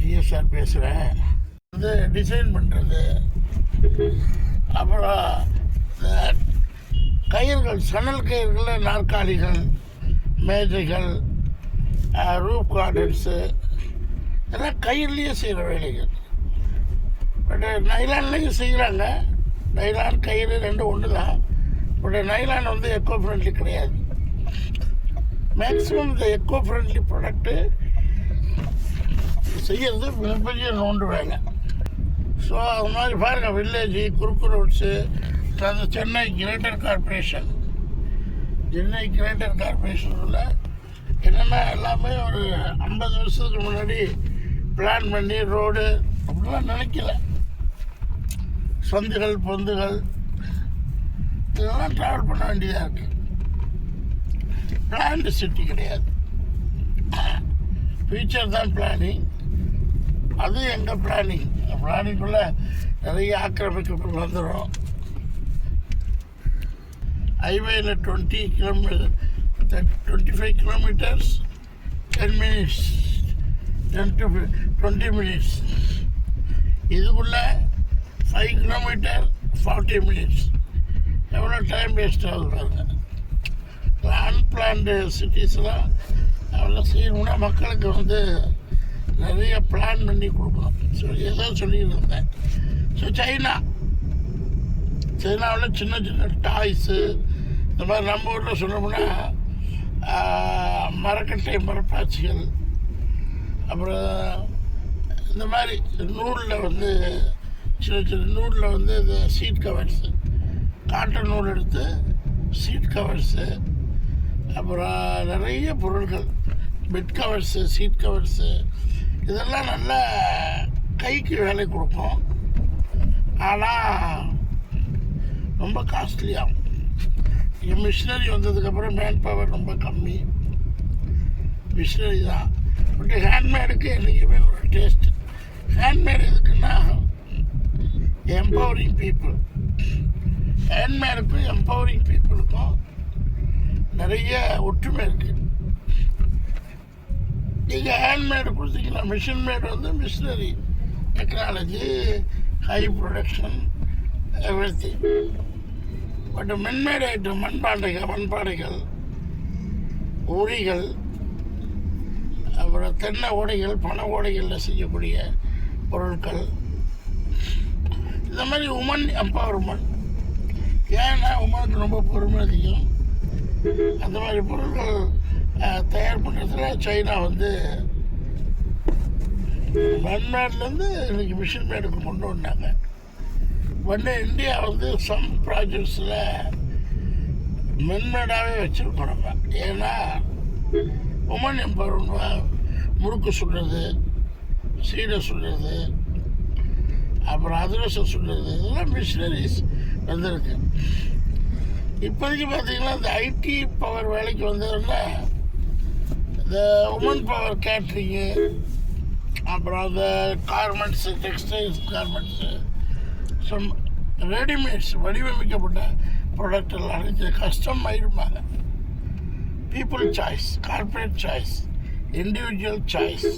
DS sir பேசுகிறேன் வந்து design பண்ணுறது அப்புறம் கயிர்கள் கயிறுகள் சணல் கயிறுகளில் நாற்காலிகள் மேஜைகள் ரூப் கார்டன்ஸு இதெல்லாம் கயிறுலேயே செய்கிற வேலைகள். பட் நைலான்லேயும் செய்கிறாங்க நைலான் கயிறு ரெண்டும் ஒன்று தான் பட் நைலான் வந்து எக்கோ ஃப்ரெண்ட்லி கிடையாது. மேக்ஸிமம் இந்த எக்கோ ஃப்ரெண்ட்லி ப்ராடக்ட்டு செய்யறது மிகப்பெரிய நோண்டுவாங்க. ஸோ அது மாதிரி பாருங்கள் வில்லேஜ் குறுக்கு ரோட்ஸு அந்த Chennai greater corporation Chennai greater கார்பரேஷனில் என்னென்னா எல்லாமே ஒரு ஐம்பது வருஷத்துக்கு முன்னாடி பிளான் பண்ணி ரோடு அப்படிலாம் நினைக்கல. சொந்துகள் பொந்துகள் இதெல்லாம் ட்ராவல் பண்ண வேண்டியதாக இருக்குது பிளான்டு சிட்டி கிடையாது. ஃபியூச்சர் தான் பிளானிங் அது எங்கள் பிளானிங் பிளானிங்குள்ளே நிறைய ஆக்கிரமிக்கப்பட்டு வந்துடும் ஹைவேயில் twenty kilometre twenty five kilometres ten minutes ten to twenty minutes இதுக்குள்ளே ஃபைவ் கிலோமீட்டர் ஃபார்ட்டி மினிட்ஸ் எவ்வளோ டைம் வேஸ்ட் ஆகுது அன்பிளான்டு சிட்டிஸ்லாம் அவ்வளோ செய்யணும்னா மக்களுக்கு வந்து நிறைய பிளான் பண்ணி கொடுக்கணும். ஸோ ஏதோ சொல்லிட்டு இருந்தேன் ஸோ சைனா. சைனாவில் சின்ன சின்ன டாய்ஸு இந்த மாதிரி நம்ம ஊரில் சொன்னோம்னா மரக்கட்டை மரப்பாச்சிகள் அப்புறம் இந்த மாதிரி நூலில் வந்து சின்ன சின்ன நூலில் வந்து இந்த சீட் கவர்ஸு காட்டன் நூல் எடுத்து சீட் கவர்ஸு அப்புறம் நிறைய பொருட்கள் பெட் கவர்ஸு சீட் கவர்ஸு இதெல்லாம் நல்ல கைக்கு வேலை கொடுக்கும் ஆனால் ரொம்ப காஸ்ட்லியாகும் இங்கே மிஷினரி வந்ததுக்கப்புறம் மேன் பவர் ரொம்ப கம்மி. மிஷினரி தான். பட் ஹேண்ட்மேடுக்கு என்றைக்குமே ஒரு டேஸ்ட் ஹேண்ட்மேட் எதுக்குன்னா எம்பவரிங் பீப்புள் ஹேண்ட்மேடுக்கும் எம்பவரிங் பீப்புளுக்கும் நிறைய ஒற்றுமை இருக்குது நீங்கள் ஹேண்ட்மேடு கொடுத்தீங்கன்னா மிஷின் மேடு வந்து machinery technology high production every but man made item மண்பாண்டைகள் மண்பாடைகள் உரிகள் அப்புறம் தென்னை ஓடைகள் பண ஓடைகளில் செய்யக்கூடிய பொருட்கள். இந்த மாதிரி உமன் எம்பவர்மெண்ட் ஏன்னா உமனுக்கு ரொம்ப பொறுமை அதிகம். அந்த மாதிரி பொருட்கள் தயார் பண்ணுறதுல சைனா வந்து மண்மேட்லேருந்து இன்னைக்கு மிஷின் மேடுக்கு கொண்டு வந்தாங்க. உடனே இந்தியா வந்து சம் ப்ராஜெக்ட்ஸில் மென்மேடாகவே வச்சுருக்கோம் நம்ம. ஏன்னா உமன் எம்பவர்மெண்ட் முறுக்கு சுடுறது சீடை சுடுறது அப்புறம் அதிரசம் சுடுறது இதெல்லாம் மிஷினரிஸ் வந்திருக்கு. இப்போதைக்கு பார்த்தீங்கன்னா இந்த ஐடி பவர் வேலைக்கு வந்ததுன்னா இந்த உமன் பவர் கேட்ரிங்கு அப்புறம் அந்த garments textiles garments some readymades வடிவமைக்கப்பட்ட ப்ராடக்ட் எல்லாம் இது custom ஆகிருப்பாங்க people choice corporate choice individual choice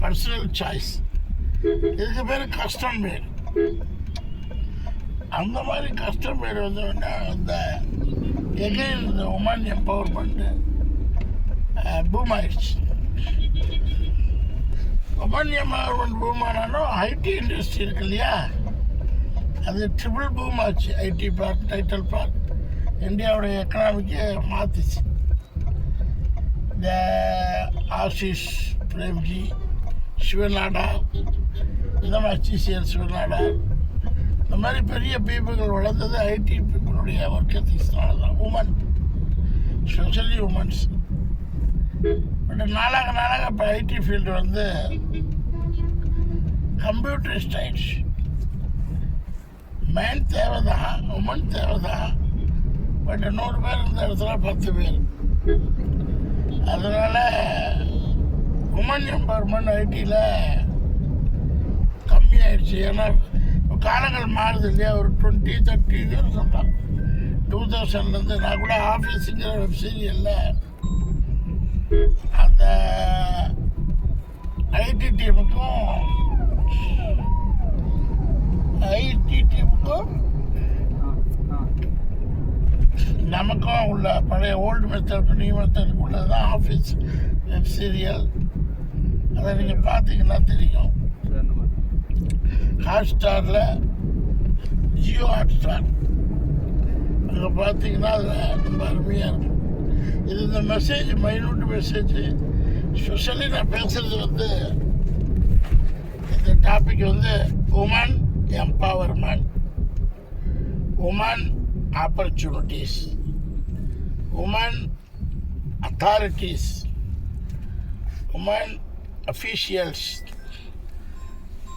personal choice இதுக்கு பேர் கஸ்டம் மேட் அந்த மாதிரி கஸ்டம் மேட் வந்து அந்த எகைன் இந்த உமன் எம்பவர்மெண்ட்டு பூம் ஆயிடுச்சு உமன் எம்பவர்மெண்ட் பூம் ஆனாலும் ஐடி இண்டஸ்ட்ரி இருக்கு இல்லையா அது ட்ரிபிள் பூம் ஆச்சு ஐடி பார்க் டைட்டில் பார்க் இந்தியாவுடைய எக்கனாமிக்கே மாற்றிச்சு இந்த ஆஷிஷ் பிரேம்ஜி சிவநாடா இந்த மாதிரி சிசிஎல் சிவநாடா இந்த மாதிரி பெரிய பீப்புகள் வளர்ந்தது ஐடி பீப்புளுடைய ஒர்க் எத்திக்ஸ்னால தான் உமன் ஸ்பெஷலி உமன்ஸ் பட் நாளாக நாளாக இப்போ ஐடி ஃபீல்டு வந்து கம்ப்யூட்டரிஸ்ட் ஆயிடுச்சு மேன் தேவை தான் உமன் தேவை தான் பட் நூறு பேர் இருந்த இடத்துல பத்து பேர். அதனால் உமன் எம்பவர்மெண்ட் ஐடியில் கம்மியாயிடுச்சு. ஏன்னா இப்போ காலங்கள் மாறுது இல்லையா? ஒரு டுவெண்ட்டி தேர்ட்டி இயர்ஸ் தான் டூ தௌசண்ட்லேருந்து நான் கூட ஆஃபீஸுங்கிற ஒரு சீரியலில் அந்த ஐடி டீமுக்கும் ஐடி டீமுக்கும் நமக்கும் உள்ள பழைய ஓல்டு மெத்தட் நியூ மெத்தடுக்கு உள்ளதான் ஆஃபீஸ் வெப் சீரியல் அதை நீங்கள் பார்த்தீங்கன்னா தெரியும். ஹாட் ஸ்டாரில் ஜியோ ஹாட் ஸ்டார் அங்கே பார்த்தீங்கன்னா அதில் ரொம்ப அருமையாக இருக்கும். இது இந்த மெசேஜ் மைனூட் மெசேஜ் ஸ்பெஷலி நான் பேசுகிறது வந்து இந்த டாபிக் வந்து women empowerment women opportunities women authorities women officials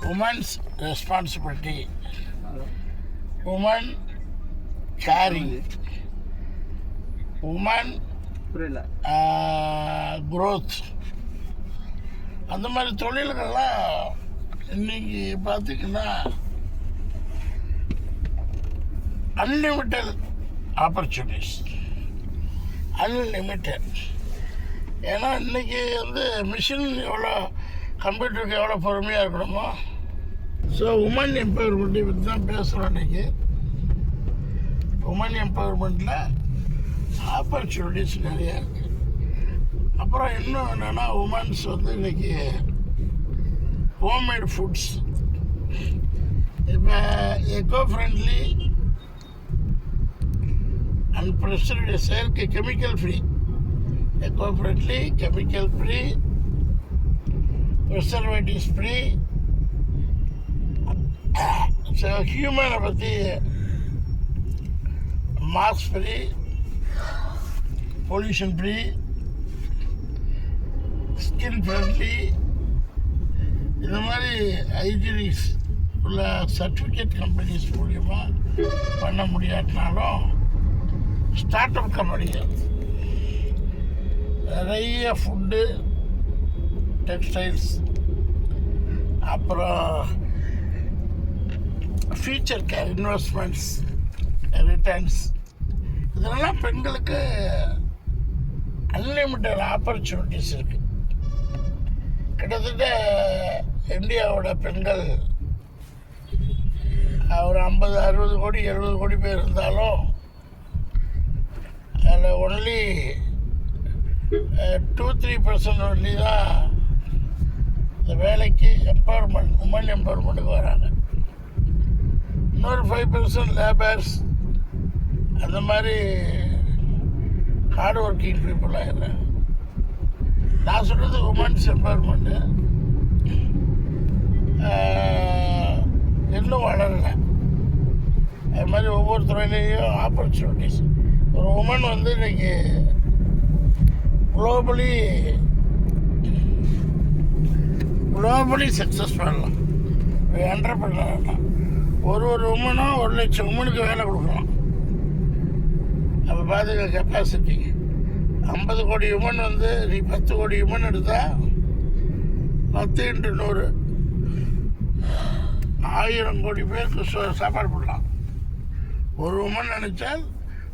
women's responsibility women caring women புரியல. குரோத் அந்த மாதிரி தொழில்கள்லாம் இன்னைக்கு பார்த்தீங்கன்னா அன்லிமிட்டட் ஆப்பர்ச்சுனிட்டிஸ் அன்லிமிட்டட் ஏன்னா இன்னைக்கு வந்து மிஷின் எவ்வளோ கம்ப்யூட்டருக்கு எவ்வளோ பொறுமையாக இருக்கணுமோ? ஸோ உமன் எம்பவர்மெண்ட்டை பற்றி தான் பேசுகிறோம் இன்னைக்கு. உமன் எம்பவர்மெண்ட்டில் ஆப்பர்ச்சுனிட்டிஸ் நிறையா இருக்குது அப்புறம் இன்னும் என்னென்னா உமன்ஸ் வந்து இன்றைக்கி ஹோம்மேட் ஃபுட்ஸ் இப்போ எக்கோ ஃப்ரெண்ட்லி அண்ட் ப்ரெஷருடைய செயற்கை chemical free eco friendly chemical free preservatives free so ஹியூமனை பற்றி mass free pollution free skin friendly இந்த மாதிரி ஐஜிரிஸ் உள்ள சர்டிஃபிகேட் கம்பெனிஸ் மூலியமா பண்ண முடியாட்டினாலும் ஸ்டார்ட் அப் கம்பெனிகள் நிறைய ஃபுட்டு டெக்ஸ்டைல்ஸ் அப்புறம் ஃபியூச்சர் கேர் இன்வெஸ்ட்மெண்ட்ஸ் ரிட்டர்ன்ஸ் இதெல்லாம் பெண்களுக்கு அன்லிமிட்டட் ஆப்பர்ச்சுனிட்டிஸ் இருக்கு. கிட்டத்தட்ட இந்தியாவோட பெண்கள் ஒரு ஐம்பது அறுபது கோடி எழுபது கோடி பேர் இருந்தாலும் அதில் only two three percent only தான் இந்த வேலைக்கு எம்பவர்மெண்ட் உமன் எம்பவர்மெண்ட்டுக்கு வராங்க. இன்னொரு ஃபைவ் பர்சன்ட் லேபர்ஸ் அந்த மாதிரி ஹார்ட் ஒர்க்கிங் பீப்புள் ஆயிடுறாங்க நான் சொல்கிறது உமன்ஸ் எம்பவர்மெண்ட்டு இன்னும் வளரல. அது மாதிரி ஒவ்வொரு துறையிலையும் ஆப்பர்ச்சுனிட்டிஸ் ஒரு உமன் வந்து இன்னைக்கு குளோபலி குளோபலி சக்ஸஸ் பண்ணலாம் என்டர்பிரினர்லாம் ஒரு ஒரு உமனும் ஒரு லட்சம் உமனுக்கு வேலை கொடுக்கலாம். அப்போ பார்த்துக்க கெப்பாசிட்டி ஐம்பது கோடி உமன் வந்து நீ பத்து கோடி உமன் எடுத்தால் பத்து இன்ட்டு நூறு. ஆயிரம் கோடி பேருக்கு சோ- சாப்பாடு போடலாம் ஒரு உமன் நினைச்சால்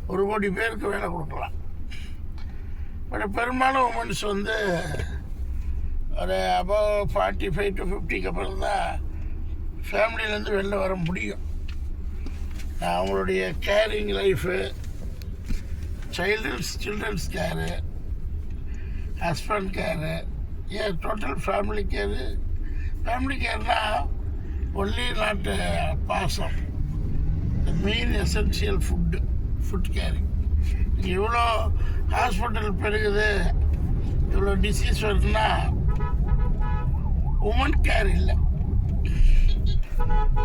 ஒரு கோடி பேருக்கு வேலை கொடுக்கலாம். பட் பெரும்பாலும் உமன்ஸ் வந்து ஒரு அபவ் ஃபார்ட்டி ஃபைவ் டு ஃபிஃப்டிக்கு அப்புறம் தான் ஃபேமிலியிலேருந்து வெளில வர முடியும். அவங்களுடைய caring life children's children's care husband care ஏன் டோட்டல் ஃபேமிலி கேரு ஃபேமிலி கேர்னால் ஒன்லி நாட் பாசம் main essential food food caring இவ்வளோ ஹாஸ்பிட்டல் பெருகுது இவ்வளோ டிசீஸ் வருதுன்னா உமன் கேர் இல்லை.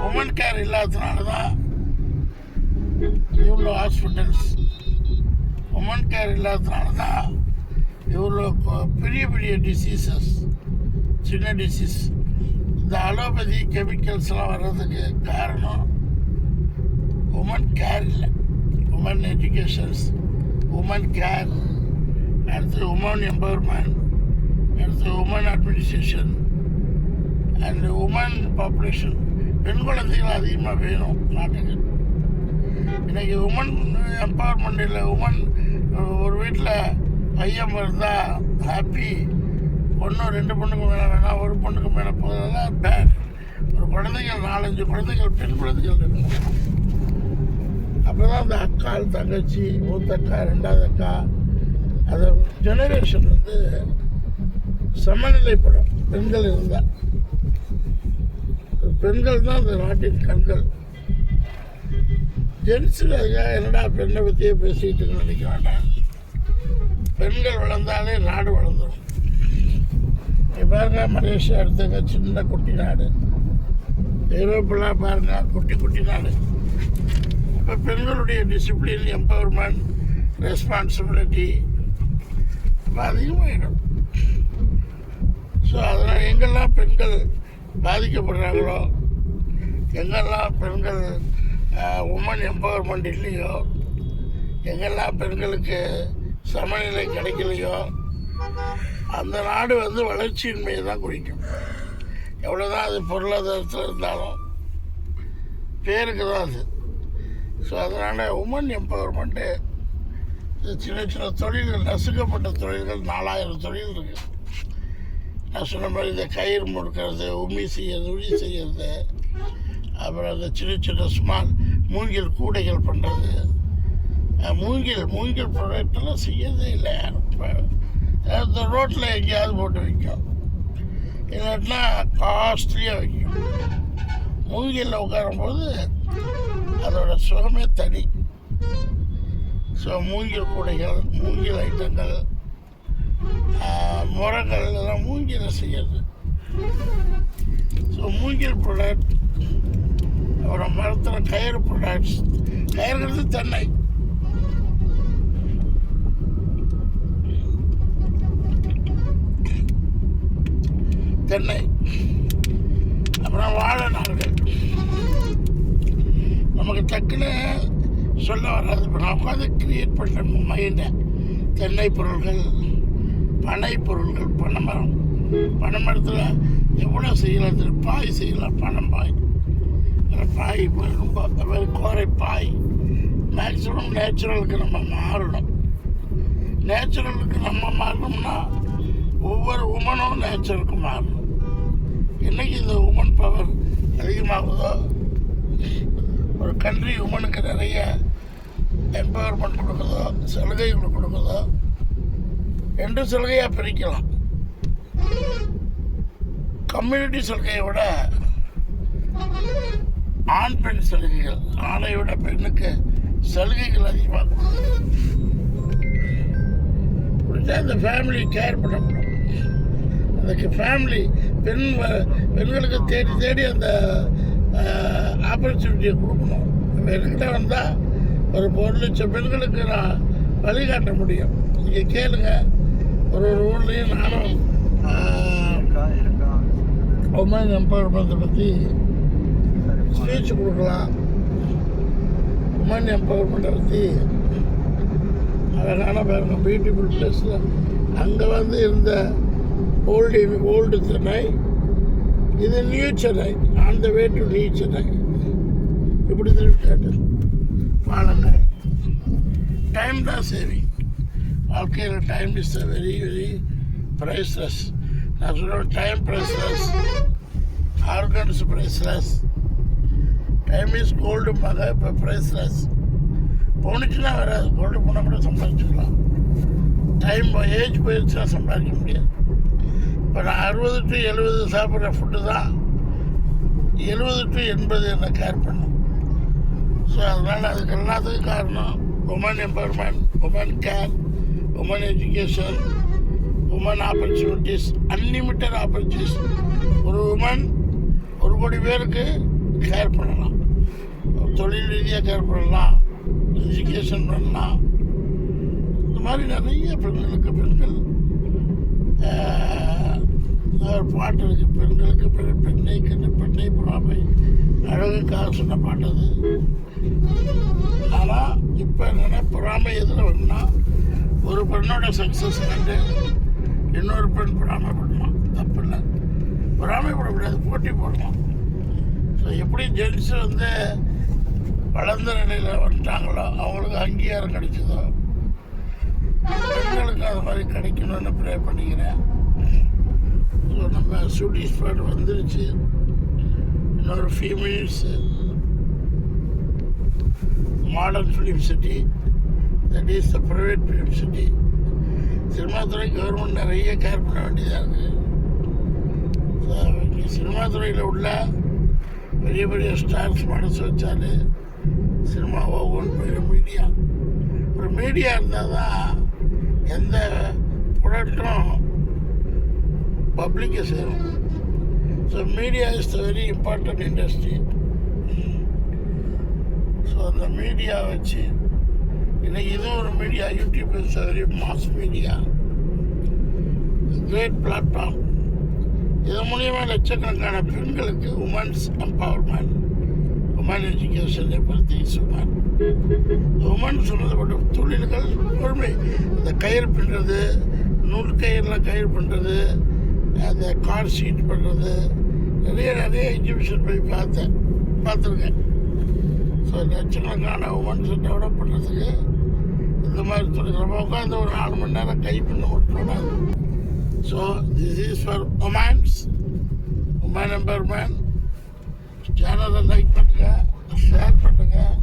உமன் கேர் இல்லாததுனால தான் இவ்வளோ ஹாஸ்பிட்டல்ஸ் உமன் கேர் இல்லாததுனால தான் இவ்வளோ பெரிய பெரிய டிசீசஸ் சின்ன டிசீஸ் இந்த அலோபதி கெமிக்கல்ஸ்லாம் வர்றதுக்கு காரணம் உமன் கேர் இல்லை. உமன் எஜுகேஷன்ஸ் உமன் கேர் அடுத்து உமன் எம்பவர்மெண்ட் அடுத்து women administration and women population பெண் குழந்தைகள் அதிகமாக வேணும் நாட்டுக்கு. இன்றைக்கி உமன் எம்பவர்மெண்ட் இல்லை உமன் ஒரு வீட்டில் பையன் இருந்தால் ஹாப்பி பொண்ணு ரெண்டு பொண்ணுக்கு மேலே வேணாம் ஒரு பொண்ணுக்கு மேலே போகிறதெல்லாம் பேட் ஒரு குழந்தைகள் நாலஞ்சு குழந்தைகள் பெண் குழந்தைகள் இருக்கணும் அப்போ தான் அந்த அக்கா தங்கச்சி மூத்த அக்கா ரெண்டாவது அக்கா அந்த ஜெனரேஷன் வந்து சமநிலைப்படும். பெண்கள் இருந்தால் பெண்கள் தான் அந்த நாட்டின் கண்கள். ஜென்ஸுக்கு அதுக்காக என்னடா பெண்ணை பற்றியே பேசிக்கிட்டு நினைக்க வேண்டாம் பெண்கள் வளர்ந்தாலே நாடு வளர்ந்துடும் இப்போ பாருங்க மலேசியா எடுத்துங்க சின்ன குட்டி நாடு. ஐரோப்பெல்லாம் பாருங்க குட்டி குட்டி நாடு. இப்போ பெண்களுடைய டிசிப்ளின் எம்பவர்மெண்ட் ரெஸ்பான்சிபிலிட்டி அதிகமாகிடும் ஸோ அதனால் எங்கெல்லாம் பெண்கள் பாதிக்கப்படுறாங்களோ எங்கெல்லாம் பெண்கள் உமன் எம்பவர்மெண்ட் இல்லையோ? எங்கெல்லாம் பெண்களுக்கு சமநிலை கிடைக்கலையோ? அந்த நாடு வந்து வளர்ச்சியின்மையை தான் குறிக்கும். எவ்வளோதான் அது பொருளாதாரத்தில் இருந்தாலும். பேருக்கு தான் அது. ஸோ அதனால் உமன் எம்பவர்மெண்ட்டு சின்ன சின்ன தொழில்கள் நசுக்கப்பட்ட தொழில்கள் நாலாயிரம் தொழில் இருக்குது நான் சொன்ன மாதிரி இந்த கயிறு முறுக்கிறது உமி செய்யறது உளி செய்யறது அப்புறம் அந்த சின்ன சின்ன ஸ்மால் மூங்கில் கூடைகள் பண்ணுறது மூங்கில் மூங்கில் ப்ராடக்டெல்லாம் செய்யறதே இல்லை. இப்போ இந்த ரோட்டில் எங்கேயாவது போட்டு வைக்கும். இல்லாட்டினா காஸ்ட்லியாக வைக்கும். மூங்கிலில் உட்காரும்போது அதோட சுகமே தனி. ஸோ மூங்கில் கூடைகள் மூங்கில் ஐட்டங்கள் முரங்கள் இதெல்லாம் மூங்கில் செய்யறது. ஸோ மூங்கில் ப்ராடக்ட் அப்புறம் மரத்தில் கயிறு ப்ராடக்ட்ஸ் கயிறுங்கிறது தென்னை தென்னை அப்புறம் வாழை நார்கள் நமக்கு டக்குன்னு சொல்ல வராது. இப்போ நான் உட்காந்து கிரியேட் பண்ணுறேன் மைண்டை தென்னை பொருள்கள் பனை பொருள்கள் பனைமரம். பனைமரத்தில் எவ்வளோ செய்யலாம் பாய் செய்யலாம். பனம்பாய் நாய் பாய் ரொம்ப கோரை பாய். மேக்ஸிமம் நேச்சுரலுக்கு நம்ம மாறணும். நேச்சுரலுக்கு நம்ம மாறணும்னா ஒவ்வொரு உமனும் நேச்சுரலுக்கு மாறணும். என்னைக்கு இந்த உமன் பவர் அதிகமாகுதோ ஒரு கண்ட்ரி உமனுக்கு நிறைய எம்பவர்மெண்ட் கொடுக்குதோ சலுகைகள் கொடுக்குதோ ரெண்டு சலுகையாக பிரிக்கலாம். கம்யூனிட்டி சலுகையை விட ஆண் பெண் சலுகைகள் ஆணை விட பெண்ணுக்கு சலுகைகள் அதிகமாக கொடுத்தா இந்த ஃபேமிலி கேர் பண்ணப்படும் அதுக்கு ஃபேமிலி பெண் பெண்களுக்கு தேடி தேடி அந்த ஆப்பர்ச்சுனிட்டியை கொடுக்கணும். என்கிட்ட வந்தால் ஒரு ஒரு லட்சம் பெண்களுக்கு நான் வழிகாட்ட முடியும். நீங்கள் கேளுங்க. ஒரு ஒரு ஊர்லேயும் நானும் உமன் எம்பவர்மெண்ட்டை பற்றி ஸ்பீச் கொடுக்கலாம் உமன் எம்பவர்மெண்ட்டை பற்றி அழகான பாருங்கள் பியூட்டிஃபுல் பிளேஸில் அங்கே வந்து இருந்த ஓல்டு ஓல்டு சென்னை. இது new Chennai. On the way to new Chennai. இப்படி திருப்பிட்டாட்டு வாழங்க டைம் தான் சேவிங் வாழ்க்கையில் time is a very very priceless நான் சொல்லுவேன் time priceless organs priceless time is gold மக இப்போ ப்ரைஸ்லெஸ் போணுச்சுன்னா வராது கோல்டு போனால் கூட சம்பாதிச்சுக்கலாம். டைம் ஏஜ் போயிடுச்சுன்னா சம்பாதிக்க முடியாது. இப்போ நான் அறுபது டு எழுபது சாப்பிட்ற ஃபுட்டு தான் எழுபது டு எண்பது என்ன கேர் பண்ணும். ஸோ அதனால் அதுக்கு எல்லாத்துக்கும் காரணம் women empowerment women care women education women opportunities unlimited opportunities ஒரு உமன் ஒரு கோடி பேருக்கு கேர் பண்ணலாம் தொழில் பண்ணலாம் எஜுகேஷன் பண்ணலாம். இந்த மாதிரி நிறைய பெண்களுக்கு பெண்கள் ஆஹ், பாட்டு இருக்குது பெண்களுக்கு பெண்ணை கண்டு பெண்ணை புறாமை. அழகுக்காக சொன்ன பாட்டு அது ஆனால் இப்போ என்னென்னா பொறாமை எதில் வேணும்னா ஒரு பெண்ணோட சக்ஸஸ் கண்டு இன்னொரு பெண் பொறாமைப்படணும் தப்பு இல்லை. பொறாமைப்படக்கூடாது போட்டி போடலாம் ஸோ எப்படி ஜென்ஸ் வந்து வளர்ந்த நிலையில் வந்துட்டாங்களோ? அவங்களுக்கு அங்கீகாரம் கிடைச்சதோ? பெண்களுக்கு அது மாதிரி கிடைக்கணும்னு ப்ரே பண்ணிக்கிறேன். நம்ம ஷூட்டிங் ஸ்பாட் வந்துருச்சு. இன்னொரு few minutes modern film city that is the private film city cinema துறை கவர்மெண்ட் நிறைய கேர் பண்ண வேண்டியதாக இருக்குது ஸோ சினிமா துறையில் உள்ள பெரிய பெரிய ஸ்டார்ஸ் மனசு வச்சாலே சினிமா ஒவ்வொன்று போயிடும் மீடியா ஒரு மீடியா இருந்தால் தான் எந்த ப்ராடக்டும் பப்ளிக்கை சேரும். So media is the very important industry so அந்த மீடியா வச்சு இன்னைக்கு இதுவும் ஒரு media YouTube is very mass media great platform இது மூலியமாக லட்சக்கணக்கான பெண்களுக்கு உமன்ஸ் எம்பவர்மெண்ட் உமன் எஜுகேஷனை பற்றி சொன்னார். உமன் சம்மந்தப்பட்ட தொழில்கள் பொறுமை. இந்த கயிறு பின்னுறது நூல் கயிறுலாம் கயிறு பண்ணுறது அந்த கார் சீட் பண்ணுறது நிறைய நிறைய எக்ஸிபிஷன் போய் பார்த்தேன். பார்த்துருக்கேன். ஸோ லட்சக்கணக்கான உமன்ஸை டெவலப் பண்ணுறதுக்கு இந்த மாதிரி தொழில் நம்ம உட்காந்து ஒரு நாலு மணி நேரம் கை பண்ண மட்டும் so this is for womens women empowerment சேனலை லைக் பண்ணுங்கள் ஷேர் பண்ணுங்கள்